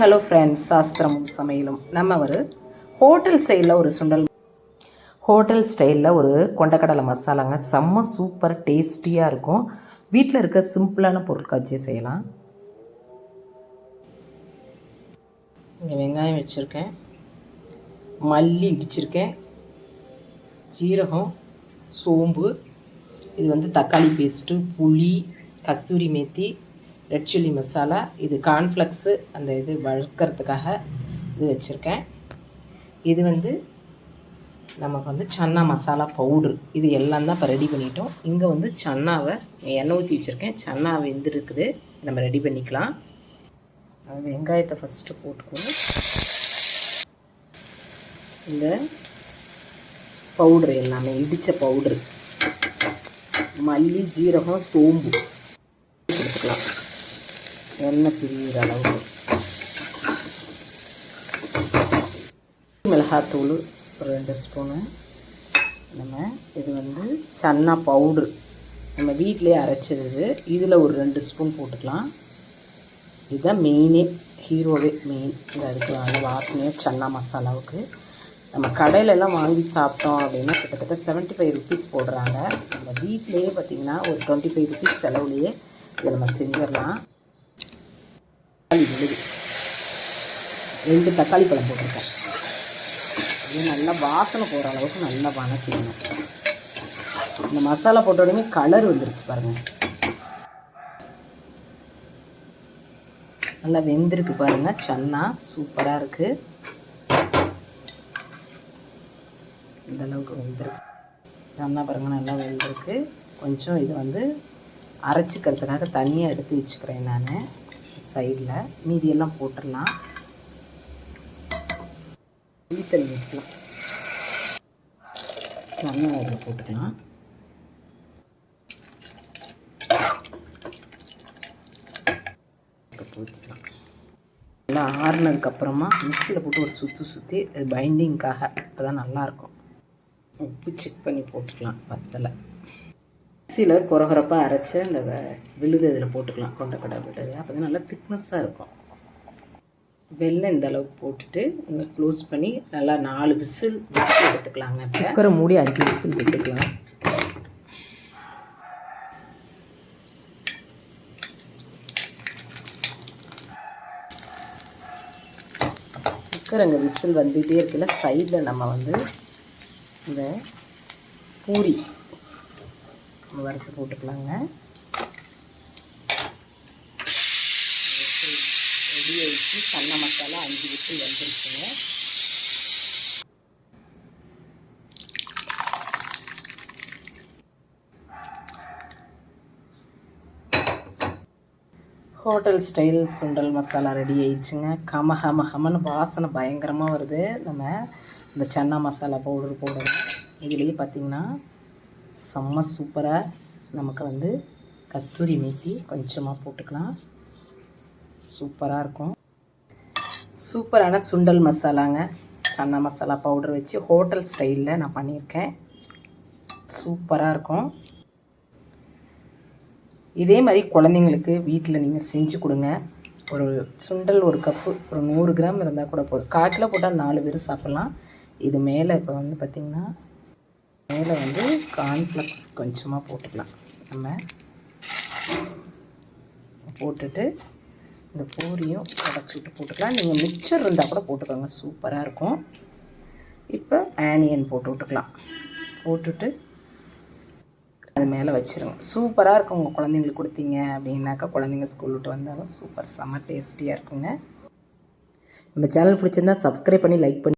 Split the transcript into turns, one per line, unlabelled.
Hello friends சாஸ்திரமும் சமையலும். நம்ம ஒரு ஹோட்டல் ஸ்டைலில் ஒரு சுண்டல். ஹோட்டல் ஸ்டைலில் ஒரு கொண்டக்கடலை மசாலாங்க. செம்ம சூப்பர் டேஸ்டியாக இருக்கும். வீட்டில் இருக்க சிம்பிளான பொருட்கள் வச்சு செய்யலாம். இங்கே வெங்காயம் வச்சுருக்கேன். மல்லி இடிச்சிருக்கேன். ஜீரகம் சோம்பு இது வந்து தக்காளி பேஸ்ட்டு புளி கஸ்தூரி மேத்தி ரெட் சில்லி மசாலா இது கார்ன்ஃப்ளெக்ஸு அந்த இது வளர்க்குறதுக்காக இது வச்சுருக்கேன். இது வந்து நமக்கு வந்து சன்னா மசாலா பவுட்ரு இது எல்லாம் தான் இப்போ ரெடி பண்ணிட்டோம். இங்கே வந்து சன்னாவை எண்ணெய் ஊற்றி வச்சுருக்கேன். சன்னா வெந்திருக்குது. நம்ம ரெடி பண்ணிக்கலாம். வெங்காயத்தை ஃபஸ்ட்டு போட்டுக்கணும். இந்த பவுட்ரு எல்லாமே இடித்த பவுட்ரு மல்லி ஜீரகம் சோம்பு. எடுத்துக்கலாம். எண்ணெய் பிரிகிற அளவுக்கு. மிளகாத்தூள் ஒரு ரெண்டு ஸ்பூனு. நம்ம இது வந்து சன்னா பவுடர். நம்ம வீட்டிலே அரைச்சது இதில் ஒரு ரெண்டு ஸ்பூன் போட்டுக்கலாம். இதுதான் மெயினே ஹீரோவே மெயின். இதை அதுக்கு நல்ல வாசனையாக சன்னா மசாலாவுக்கு. நம்ம கடையிலலாம் வாங்கி சாப்பிட்டோம் அப்படின்னா கிட்டத்தட்ட செவன்ட்டி ஃபைவ் ருபீஸ் போடுறாங்க. நம்ம வீட்டிலேயே பார்த்திங்கன்னா ஒரு டுவெண்ட்டி ஃபைவ் ருபீஸ் செலவுலேயே இதை நம்ம செஞ்சிடலாம். தக்காளி ரெண்டு தக்காளி பழம் போட்டிருக்கேன். இது நல்லா வாசனை போகிற அளவுக்கு நல்லா வணக்கிடணும் இந்த மசாலா போட்ட உடனே கலர் வந்துருச்சு பாருங்கள் நல்லா வெந்திருக்கு பாருங்கள் சன்னா சூப்பராக இருக்குது இந்த அளவுக்கு வெந்திருக்கு. சன்னா பாருங்கள் நல்லா வெந்திருக்கு. கொஞ்சம் இது வந்து அரைச்சிக்கிறதுக்காக தனியாக எடுத்து வச்சுக்கிறேன் நான். சைடில் மீதியெல்லாம் போட்டுடலாம். புளித்தண்ணி ஊற்றலாம் நல்லா அதில் போட்டுக்கலாம். ஊற்றிக்கலாம் நல்லா ஆறுனதுக்கப்புறமா மிக்சியில் போட்டு ஒரு சுற்றி சுற்றி அது பைண்டிங்க்காக அப்போ தான் நல்லாயிருக்கும் உப்பு செக் பண்ணி போட்டுக்கலாம் பத்தலை. மிக்சியில் குறகுறப்பாக அரைச்சி அந்த விழுது இதில் போட்டுக்கலாம் கொண்டக்கடை விழுது. அப்போ தான் நல்லா திக்னஸ்ஸாக இருக்கும். வெள்ளம் இந்த அளவுக்கு போட்டுட்டு இங்கே க்ளோஸ் பண்ணி நல்லா நாலு விசில் விட்டு எடுத்துக்கலாங்க குக்கரை மூடி அஞ்சு விசில் விட்டுக்கலாம். குக்கர் அங்கே விசில் வந்துகிட்டே இருக்குல்ல சைடில் நம்ம வந்து இந்த பூரி வறுத்து போட்டுக்கலாங்க. ரெடி ஆயிடுச்சு. சன்ன மசாலா அஞ்சு விட்டு வந்துருச்சுங்க hotel style sundal masala ready ஆயிடுச்சுங்க. கம ஹம ஹமன்னு வாசனை பயங்கரமாக வருது. நம்ம இந்த சன்னா மசாலா பவுடர் போடணும். இதுலேயே பார்த்திங்கன்னா செம்ம சூப்பராக நமக்கு வந்து கஸ்தூரி மேத்தி கொஞ்சமாக போட்டுக்கலாம். சூப்பராக இருக்கும். சூப்பரான சுண்டல் மசாலாங்க. சன்னா மசாலா பவுடர் வச்சு ஹோட்டல் ஸ்டைலில் நான் பண்ணியிருக்கேன். சூப்பராக இருக்கும். இதே மாதிரி குழந்தைங்களுக்கு வீட்டில் நீங்கள் செஞ்சு கொடுங்க. ஒரு சுண்டல் ஒரு கப்பு ஒரு நூறு கிராம் இருந்தால் கூட போதும். கால் கிலோ போட்டால் நாலு பேர் சாப்பிட்லாம். இது மேலே இப்போ வந்து பார்த்திங்கன்னா மேலே வந்து கார்ன்ஃப்ளக்ஸ் கொஞ்சமாக போட்டுக்கலாம். நம்ம போட்டுட்டு இந்த பூரியும் உடச்சிட்டு போட்டுக்கலாம். நீங்கள் மிக்சர் இருந்தால் கூட போட்டுக்கோங்க. சூப்பராக இருக்கும். இப்போ ஆனியன் போட்டு விட்டுக்கலாம். போட்டுட்டு அது மேலே வச்சுருங்க. சூப்பராக இருக்கும். உங்கள் குழந்தைங்களுக்கு கொடுத்தீங்க அப்படின்னாக்கா குழந்தைங்க ஸ்கூல் விட்டு வந்தாலும் சூப்பர் செம்ம டேஸ்டியாக இருக்குங்க. நம்ம சேனல் பிடிச்சிருந்தா சப்ஸ்கிரைப் பண்ணி லைக் பண்ணி